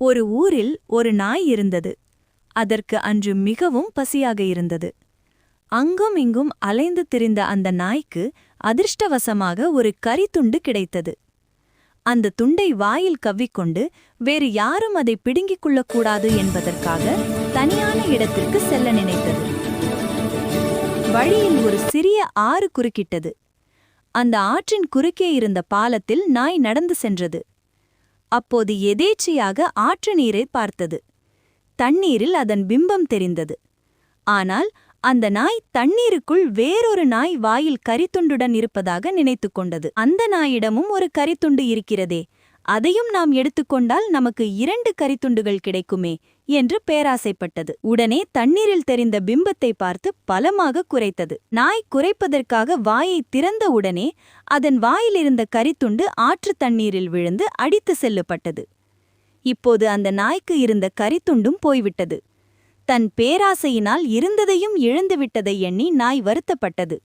ஒரு ஊரில் ஒரு நாய் இருந்தது. அதற்கு அன்று மிகவும் பசியாக இருந்தது. அங்கும் இங்கும் அலைந்து திரிந்த அந்த நாய்க்கு அதிர்ஷ்டவசமாக ஒரு கரித்துண்டு கிடைத்தது. அந்த துண்டை வாயில் கவ்விக்கொண்டு வேறு யாரும் அதை பிடுங்கிக் கொள்ளக்கூடாது என்பதற்காக தனியான இடத்திற்கு செல்ல நினைத்தது. வழியில் ஒரு சிறிய ஆறு குறுக்கிட்டது. அந்த ஆற்றின் குறுக்கே இருந்த பாலத்தில் நாய் நடந்து சென்றது. அப்போது எதேச்சையாக ஆற்று நீரை பார்த்தது. தண்ணீரில் அதன் பிம்பம் தெரிந்தது. ஆனால் அந்த நாய் தண்ணீருக்குள் வேறொரு நாய் வாயில் கரித்துண்டுடன் இருப்பதாக நினைத்து கொண்டது. அந்த நாயிடமும் ஒரு கரித்துண்டு இருக்கிறதே. அதையும் நாம் எடுத்துக்கொண்டால் நமக்கு இரண்டு கரித்துண்டுகள் கிடைக்குமே என்று பேராசைப்பட்டது. உடனே தண்ணீரில் தெரிந்த பிம்பத்தை பார்த்து பலமாக குறைத்தது நாய் குறைப்பதற்காக வாயை திறந்த உடனே அதன் வாயிலிருந்த கரித்துண்டு ஆற்று தண்ணீரில் விழுந்து அடித்து செல்லப்பட்டது. இப்போது அந்த நாய்க்கு இருந்த கரித்துண்டும் போய்விட்டது. தன் பேராசையினால் இருந்ததையும் இழந்துவிட்டதை எண்ணி நாய் வருத்தப்பட்டது.